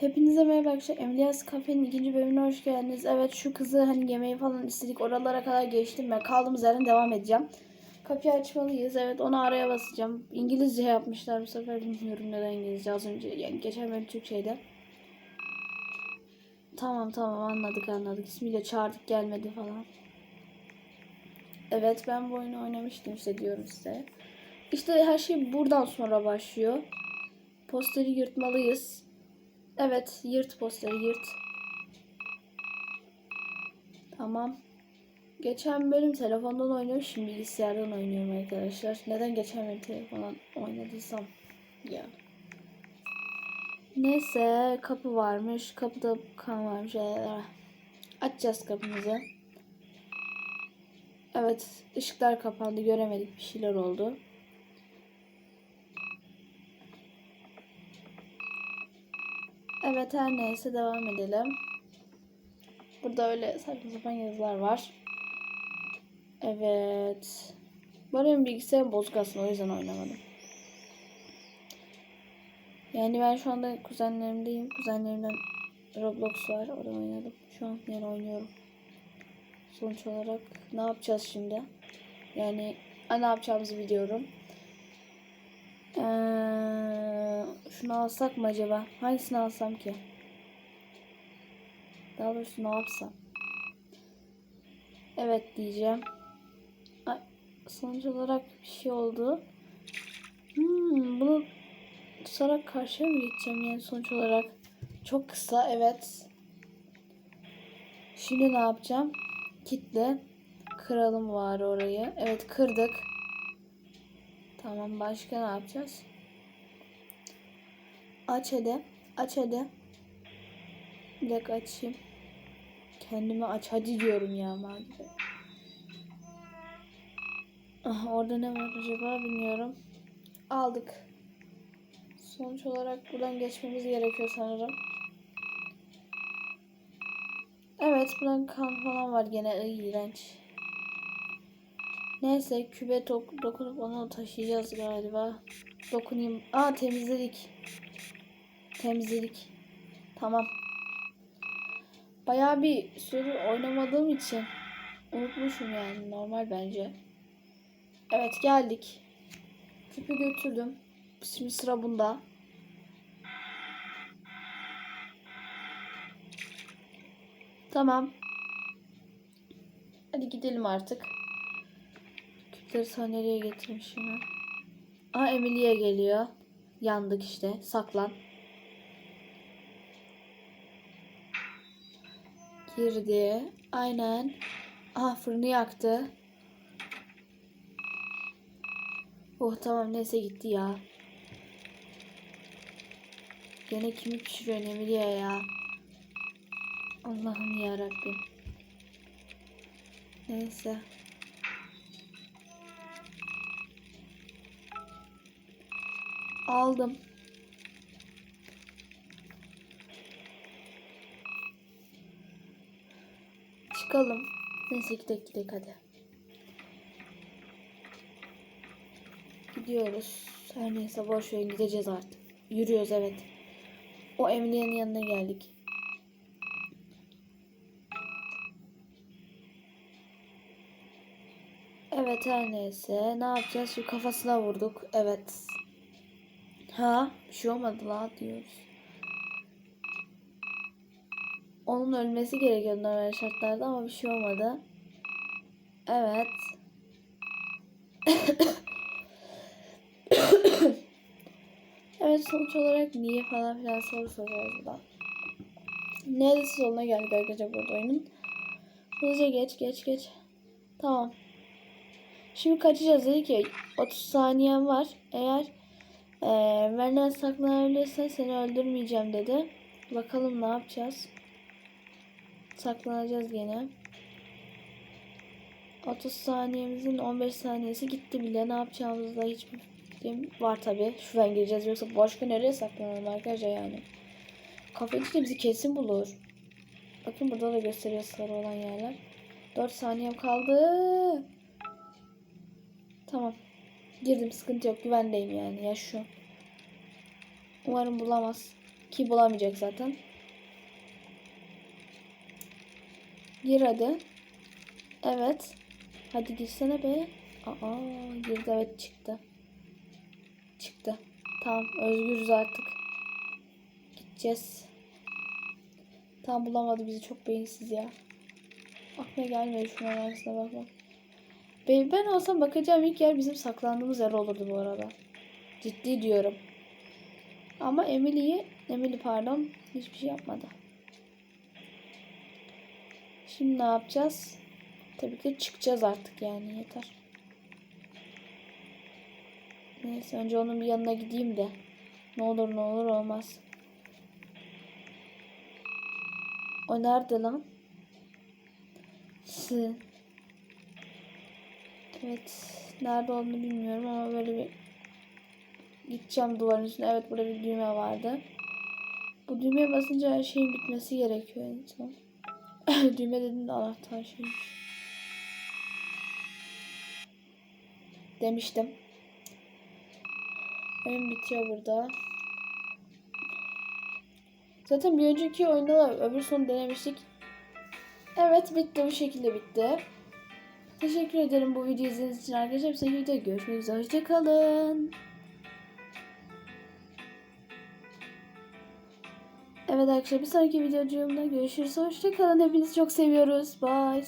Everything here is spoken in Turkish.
Hepinize merhaba arkadaşlar. Emilyas Kafe'nin ikinci bölümüne hoş geldiniz. Evet şu kızı hani yemeği falan istedik. Oralara kadar geçtim ben. Kaldığımız yerden devam edeceğim. Kapıyı açmalıyız. Evet onu araya basacağım. İngilizce yapmışlar bu sefer. Bilmiyorum neden İngilizce az önce. Yani geçen bölüm Türkçeydi. Tamam tamam anladık anladık. İsmiyle çağırdık gelmedi falan. Evet ben bu oyunu oynamıştım işte diyorum size. İşte her şey buradan sonra başlıyor. Posteri yırtmalıyız. Evet, yırt posteri, yırt. Tamam. Geçen bölüm telefondan oynuyorum, şimdi bilgisayardan oynuyorum arkadaşlar. Neden geçen bölüm telefondan oynadıysam ya. Neyse, kapı varmış. Kapıda kan varmış. Açacağız kapımızı. Evet, ışıklar kapandı. Göremedik bir şeyler oldu. Evet her neyse devam edelim. Burada öyle saçma sapan yazılar var. Evet. Bu benim bilgisayarım bozuk aslında o yüzden oynamadım. Yani ben şu anda kuzenlerimdeyim. Kuzenlerimden Roblox var. Orada oynadım. Şu an yani oynuyorum. Sonuç olarak ne yapacağız şimdi? Yani ne yapacağımızı biliyorum. Ee, şunu alsak mı acaba? Hangisini alsam ki? Daha doğrusu ne yapsam? Evet diyeceğim. Ay, sonuç olarak bir şey oldu. Hmm, bunu tutarak karşıya mı geçeceğim yani sonuç olarak? Çok kısa evet. Şimdi ne yapacağım? Kitle. Kıralım var orayı. Evet kırdık. Tamam başka ne yapacağız? Aç hadi. Aç hadi. Bir dakika açayım. Kendimi aç hadi diyorum ya madem. Ah, orada ne var acaba bilmiyorum. Aldık. Sonuç olarak buradan geçmemiz gerekiyor sanırım. Evet buradan kan falan var gene iğrenç. Neyse kübe dokunup onu taşıyacağız galiba. Dokunayım. Aa temizledik. Temizledik. Tamam. Bayağı bir süre oynamadığım için unutmuşum yani normal bence. Evet geldik. Küpü götürdüm. Şimdi sıra bunda. Tamam. Hadi gidelim artık. Küpleri sahneye getirmişim ben. Aa Emilia geliyor. Yandık işte. Saklan. Girdi. Aynen. Aha fırını yaktı. Oh tamam neyse gitti ya. Gene kimi pişiriyor Emilia ya. Allah'ım ya Rabbim. Neyse. Aldım. Çıkalım. Neyse gidelim gidelim hadi. Gidiyoruz. Her neyse boş verin gideceğiz artık. Yürüyoruz evet. O Emily'nin yanına geldik. Evet her neyse. Ne yapacağız? Şu kafasına vurduk. Evet. Ha? Bir şey olmadı la diyoruz. Onun ölmesi gerekiyordu normal şartlarda ama bir şey olmadı. Evet. evet sonuç olarak niye falan filan soru soruyoruz da. Neresi sonuna geldik arkadaşlar burada oyunun. Hızlıca geç geç geç. Tamam. Şimdi kaçacağız dedi ki 30 saniyen var. Eğer e, benden saklanabilirsen seni öldürmeyeceğim dedi. Bakalım ne yapacağız. Saklanacağız gene. 30 saniyemizin 15 saniyesi gitti bile. Ne yapacağımızda hiçbir fikrim var tabi. Şuradan gireceğiz yoksa başka nereye saklanalım arkadaşlar yani. Kafeci de bizi kesin bulur. Bakın burada da gösteriyor sarı olan yerler. 4 saniyem kaldı. Tamam. Girdim sıkıntı yok güvendeyim yani ya şu. Umarım bulamaz. Ki bulamayacak zaten. Gir hadi. Evet. Hadi girsene be. Aa girdi evet çıktı. Çıktı. Tamam özgürüz artık. Gideceğiz. Tam bulamadı bizi çok beyinsiz ya. Aklıma gelmedi şunun arasına bakma. Ben, ben olsam bakacağım ilk yer bizim saklandığımız yer olurdu bu arada. Ciddi diyorum. Ama Emily'yi, Emily pardon hiçbir şey yapmadı. Şimdi ne yapacağız? Tabii ki çıkacağız artık yani yeter. Neyse önce onun bir yanına gideyim de. Ne olur ne olur olmaz. O nerede lan? Sı. Evet. Nerede olduğunu bilmiyorum ama böyle bir gideceğim duvarın üstüne. Evet burada bir düğme vardı. Bu düğmeye basınca her şeyin bitmesi gerekiyor en son. Düğme dedim de anahtar şeymiş. Demiştim. Oyun bitiyor burada. Zaten bir önceki oyunda da öbür son denemiştik. Evet bitti bu şekilde bitti. Teşekkür ederim bu videoyu izlediğiniz için arkadaşlar. Bir sonraki videoda görüşmek üzere. Hoşçakalın. Evet arkadaşlar bir sonraki videocuğumda görüşürüz. Hoşçakalın. Hepinizi çok seviyoruz. Bye.